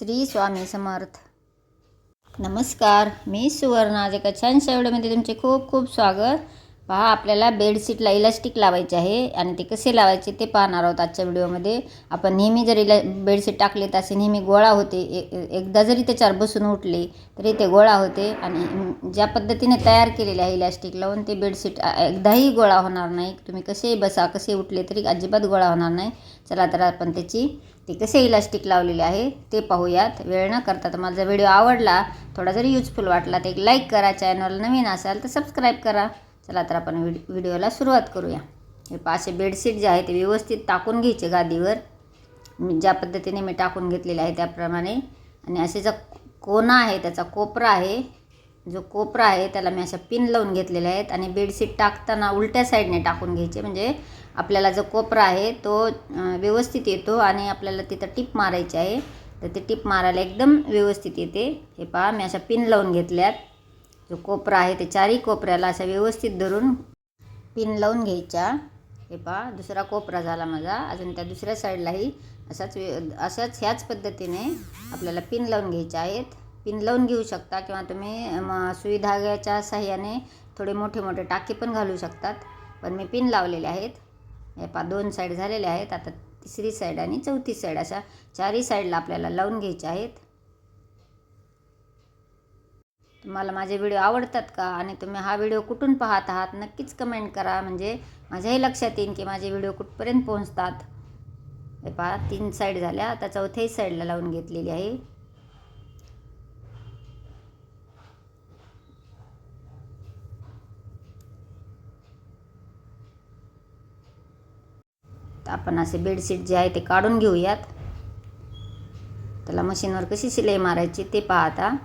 श्री स्वामी समर्थ. नमस्कार मी सुवर्णा. आज एका छानशा व्हिडिओमध्ये तुमचे खूप खूप स्वागत. पहा आपल्याला बेडशीटला इलास्टिक लावायचे आहे आणि ते कसे लावायचे ते पाहणार आहोत आजच्या व्हिडिओमध्ये. आपण नेहमी जर इला बेडशीट टाकले तर असे नेहमी गोळा होते. एकदा जरी त्याच्यावर बसून उठले तरी ते गोळा होते आणि ज्या पद्धतीने तयार केलेले आहे इलास्टिक लावून ते बेडशीट एकदाही गोळा होणार नाही. तुम्ही कसेही बसा कसे उठले तरी अजिबात गोळा होणार नाही. चला तर आपण त्याची ते कसे इलास्टिक लावलेले आहे ते पाहूयात. वेळ न करता तर माझा व्हिडिओ आवडला थोडा जरी युजफुल वाटला तर एक लाईक करा. चॅनल नवीन असाल तर सबस्क्राईब करा. चला तर आपण व्हिड व्हिडिओला सुरुवात करूया. हे पाचशे बेडशीट जे आहे ते व्यवस्थित टाकून घ्यायचे गादीवर. मी ज्या पद्धतीने मी टाकून घेतलेले आहे त्याप्रमाणे. आणि असे जो कोना आहे त्याचा कोपरा आहे जो कोपरा आहे त्याला मी अशा पिन लावून घेतलेल्या आहेत. आणि बेडशीट टाकताना उलट्या साईडने टाकून घ्यायचे. म्हणजे आपल्याला जो कोपरा आहे तो व्यवस्थित येतो आणि आपल्याला तिथं टिप मारायची आहे. तर ते टिप मारायला एकदम व्यवस्थित येते. हे पहा मी अशा पिन लावून घेतल्यात. जो कोपरा आहे ते चारही कोपऱ्याला अशा व्यवस्थित धरून पिन लावून घ्यायच्या. हे पहा दुसरा कोपरा झाला माझा. अजून त्या दुसऱ्या साईडलाही असाच वे अशाच ह्याच पद्धतीने आपल्याला पिन लावून घ्यायच्या आहेत. पिन लावून घेऊ शकता किंवा तुम्ही म सुई धाग्याच्या साह्याने थोडे मोठे मोठे टाके पण घालू शकतात. पण मी पिन लावलेले आहेत. हे पहा दोन साईड झालेले आहेत. आता तिसरी साईड आणि चौथी साईड अशा चारही साईडला आपल्याला लावून घ्यायचे आहेत. तुम्हाला माझे व्हिडिओ आवडतात का? आणि तुम्ही हा व्हिडिओ कुठून पाहत आहात? नक्कीच कमेंट करा. म्हणजे माझ्याही लक्षात येईल की माझे व्हिडिओ कुठपर्यंत पोहोचतात. हे पहा तीन साईड झाल्या. आता चौथ्याही साईडला लावून घेतलेली आहे. तर आपण असे बेडशीट जे आहे ते काढून घेऊयात. त्याला मशीनवर कशी शिलाई मारायची ते पहा आता.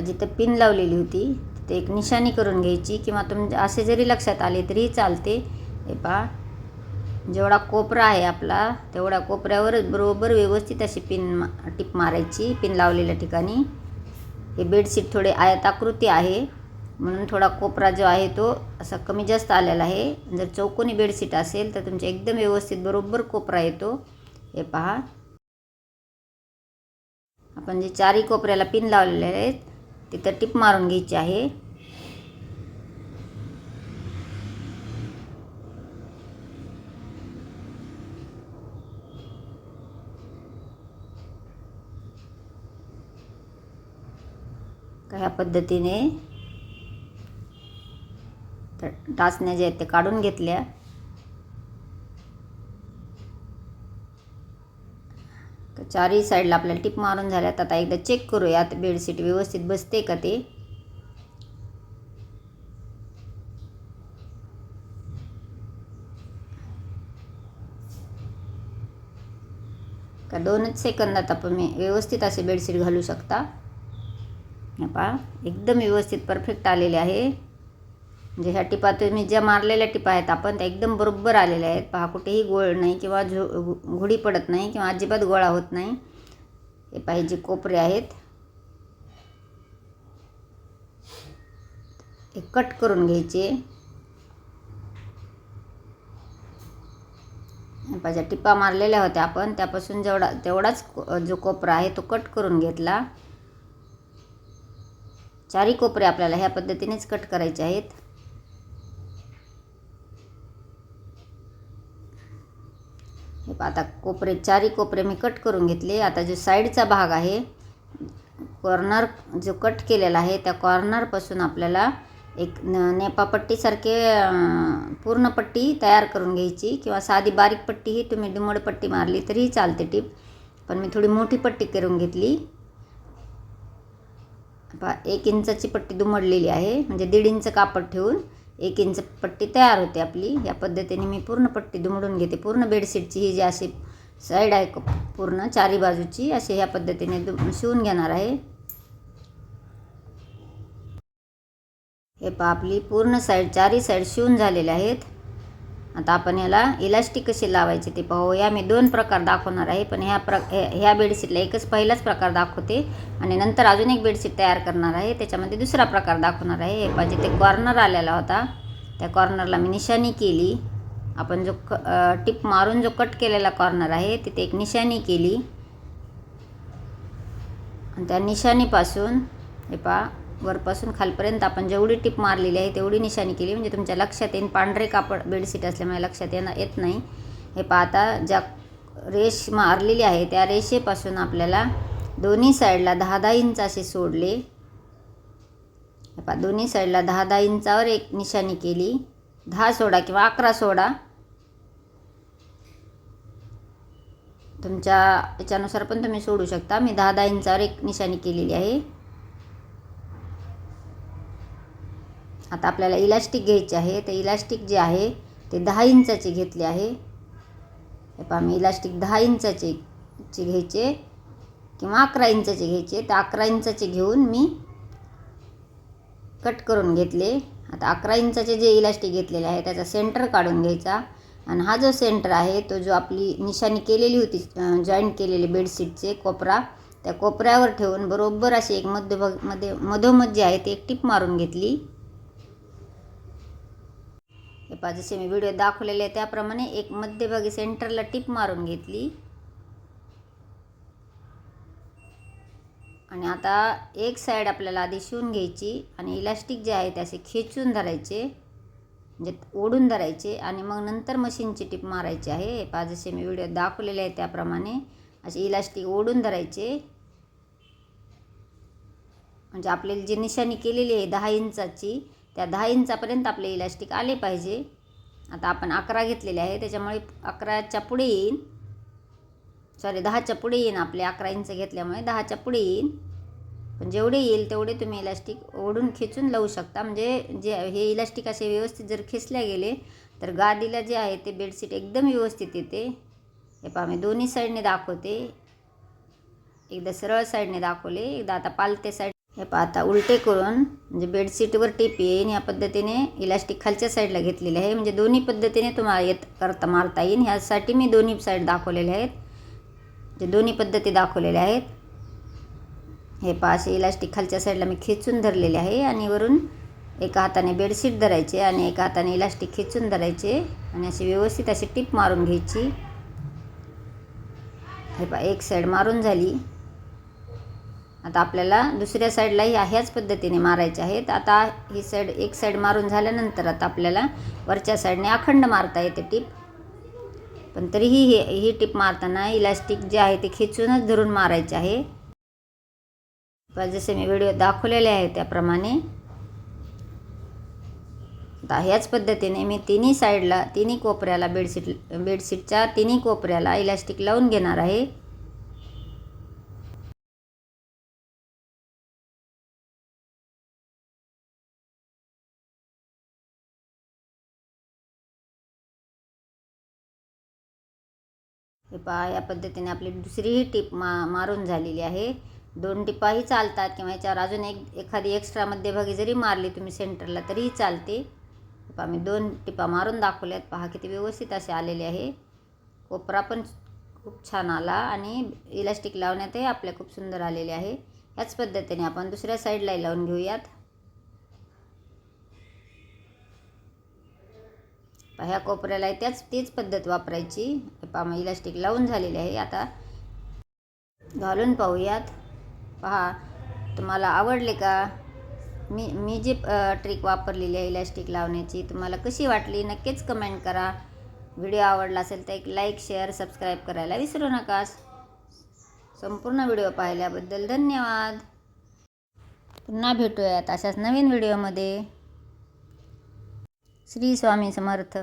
जिथं पिन लावलेली होती तिथे एक निशाणी करून घ्यायची किंवा तुम असे जरी लक्षात आले तरी चालते. हे पहा. जेवढा कोपरा आहे आपला तेवढ्या कोपऱ्यावरच बरोबर व्यवस्थित अशी पिन टिप मारायची पिन लावलेल्या ठिकाणी. हे बेडशीट थोडे आयताकृती आहे. म्हणून थोडा कोपरा जो आहे तो असा कमी जास्त आलेला आहे. जर चौकोनी बेडशीट असेल तर तुमच्या एकदम व्यवस्थित बरोबर कोपरा येतो. हे पहा. आपण जे चारही कोपऱ्याला पिन लावलेले आहेत तिथं टिप मारून घ्यायची आहे. का ह्या पद्धतीने? तर टाचण्या जे आहेत ते काढून घेतल्या. का चारही साईडला आपल्याला टिप मारून झाल्यात. आता एकदा चेक करूयात बेडशीट व्यवस्थित बसते का ते? का दोनच सेकंदात आपण मी व्यवस्थित असे बेडशीट घालू शकता? पहा एकदम व्यवस्थित परफेक्ट आलेले आहे. म्हणजे ह्या टिपा तुम्ही ज्या मारलेल्या टिपा आहेत आपण त्या एकदम बरोबर आलेल्या आहेत. पहा कुठेही गोळ नाही किंवा झो घुडी पडत नाही किंवा अजिबात गोळा होत नाही. हे पाहिजे कोपरे आहेत हे कट करून घ्यायचे. पाहिजे टिपा मारलेल्या होत्या आपण त्यापासून जेवढा तेवढाच को- जो कोपरा आहे तो कट करून घेतला. चारी कोपरे आपल्याला ह्या पद्धतीनेच कट करायचे आहेत हे पहा आता कोपरे चारी कोपरे मी कट करून घेतले. आता जो साईडचा भाग आहे कॉर्नर जो कट केलेला आहे त्या कॉर्नरपासून आपल्याला एक न नेपापट्टीसारखे पूर्ण पट्टी तयार करून घ्यायची. किंवा साधी बारीक पट्टीही तुम्ही डुमड पट्टी मारली तरीही चालते टीप पण मी थोडी मोठी पट्टी करून घेतली. पहा एक इंचाची पट्टी दुमडलेली आहे म्हणजे दीड इंच कापड ठेवून. एक इंच पट्टी तयार होते आपली. या पद्धतीने मी पूर्ण पट्टी दुमडून घेते. पूर्ण बेडशीटची ही जी अशी साईड आहे पूर्ण चारी बाजूची अशी ह्या पद्धतीने दु शिवून घेणार आहे. हे पहा आपली पूर्ण साईड चारी साईड शिवून झालेल्या आहेत. आता आपण याला इलास्टिक कशी लावायचे ते पाहू या मी दोन प्रकार दाखवणार आहे पण ह्या प्र ह्या बेडशीटला एकच पहिलाच प्रकार दाखवते. आणि नंतर अजून एक बेडशीट तयार करणार आहे. त्याच्यामध्ये दुसरा प्रकार दाखवणार आहे. हे पाहिजे ते कॉर्नर आलेला होता त्या कॉर्नरला मी निशाणी केली. आपण जो क टिप मारून जो कट केलेला कॉर्नर आहे तिथे एक निशाणी केली. आणि त्या निशाणीपासून हे पहा वरपासून खालपर्यंत आपण जेवढी टिप मारलेली आहे तेवढी निशाणी केली. म्हणजे तुमच्या लक्षात येईन पांढरे कापड बेडशीट असल्यामुळे लक्षात येणं येत नाही. हे पाहता ज्या रेष मारलेली आहे त्या रेषेपासून आपल्याला दोन्ही साईडला दहा दहा इंच असे सोडले. हे पहा दोन्ही साईडला दहा दहा इंचावर एक निशाणी केली. दहा सोडा किंवा अकरा सोडा. तुमच्या याच्यानुसार पण तुम्ही सोडू शकता. मी दहा दहा इंचावर एक निशाणी केलेली आहे. आता आपल्याला इलास्टिक घ्यायचे आहे. तर इलास्टिक जे आहे ते दहा इंचाचे घेतले आहे. हे पहा मी इलास्टिक दहा इंचाचे चे घ्यायचे किंवा अकरा इंचाचे घ्यायचे. तर अकरा इंचाचे घेऊन मी कट करून घेतले. आता अकरा इंचाचे जे इलास्टिक घेतलेले आहे त्याचा सेंटर काढून घ्यायचा. आणि हा जो सेंटर आहे तो जो आपली निशाणी केलेली होती जॉईंट केलेली बेडशीटचे कोपरा त्या कोपऱ्यावर ठेवून बरोबर अशी एक मध्यभागमध्ये मधोमध जे आहे ते एक टीप मारून घेतली. हे पहा जसे मी व्हिडिओ दाखवलेले आहे त्याप्रमाणे एक मध्यभागी सेंटरला टिप मारून घेतली. आणि आता एक साईड आपल्याला आधी शिवून घ्यायची आणि इलास्टिक जे आहे ते असे खेचून धरायचे. म्हणजे ओढून धरायचे आणि मग नंतर मशीनची टिप मारायची आहे. हे पहा जसे मी व्हिडिओ दाखवलेले आहे त्याप्रमाणे असे इलास्टिक ओढून धरायचे. म्हणजे आपल्याला जी निशाणी केलेली आहे दहा इंचाची त्या दहा इंचापर्यंत आपले इलास्टिक आले पाहिजे. आता आपण अकरा घेतलेले आहे त्याच्यामुळे अकराच्या पुढे येईन. सॉरी दहाच्या पुढे येईन आपले अकरा इंच घेतल्यामुळे दहाच्या पुढे येईन. पण जेवढे येईल तेवढे तुम्ही इलास्टिक ओढून खेचून लावू शकता. म्हणजे जे हे इलास्टिक असे व्यवस्थित जर खेचल्या गेले तर गादीला जे आहे ते बेडशीट एकदम व्यवस्थित येते. हे पहा मी दोन्ही साईडने दाखवते. एकदा सरळ साईडने दाखवले एकदा आता पालते साईड हे पहा आता उलटे करून म्हणजे बेडशीटवर टीप येईन या पद्धतीने इलास्टिक खालच्या साईडला घेतलेले आहे. म्हणजे दोन्ही पद्धतीने तुम्हाला येत करता मारता येईन ह्यासाठी मी दोन्ही साईड दाखवलेले आहेत. जे दोन्ही पद्धती दाखवलेल्या आहेत. हे पहा असे इलास्टिक खालच्या साईडला मी खेचून धरलेले आहे आणि वरून एका हाताने बेडशीट धरायचे आणि एका हाताने इलास्टिक खेचून धरायचे आणि अशी व्यवस्थित अशी टीप मारून घ्यायची. हे पहा एक साईड मारून झाली. आता आपल्याला दुसऱ्या साईडलाही ह्याच पद्धतीने मारायचे आहेत. आता ही साईड एक साईड मारून झाल्यानंतर आता आपल्याला वरच्या साईडने अखंड मारता येते टीप. पण तरीही ही ही टीप मारताना इलास्टिक जे आहे ते खेचूनच धरून मारायचे आहे. पण जसे मी व्हिडिओ दाखवलेले आहे त्याप्रमाणे. आता ह्याच पद्धतीने मी तिन्ही साईडला तिन्ही कोपऱ्याला बेडशीट बेडशीटच्या तिन्ही कोपऱ्याला इलास्टिक लावून घेणार आहे. हे पहा या पद्धतीने आपली दुसरीही टीप मा मारून झालेली आहे. दोन टिपाही चालतात किंवा याच्यावर अजून एक एखादी एक्स्ट्रा मध्यभागी जरी मारली तुम्ही सेंटरला तरीही चालते. पहा मी दोन टिपा मारून दाखवल्यात. पहा किती व्यवस्थित असे आलेले आहे. कोपरा पण खूप छान आला आणि इलास्टिक लावण्यातही आपल्या खूप सुंदर आलेले आहे. ह्याच पद्धतीने आपण दुसऱ्या साईडलाही लावून घेऊयात. ह्या कोपऱ्याला त्याच तीच पद्धत वापरायची. पाम मग इलास्टिक लावून झालेले आहे. आता घालून पाहूयात. पहा तुम्हाला आवडले का? मी मी जी ट्रिक वापरलेली आहे इलास्टिक लावण्याची तुम्हाला कशी वाटली? नक्कीच कमेंट करा. व्हिडिओ आवडला असेल तर एक लाईक शेअर सबस्क्राईब करायला विसरू नका संपूर्ण व्हिडिओ पाहिल्याबद्दल धन्यवाद. पुन्हा भेटूयात अशाच नवीन व्हिडिओमध्ये. श्री स्वामी समर्थ.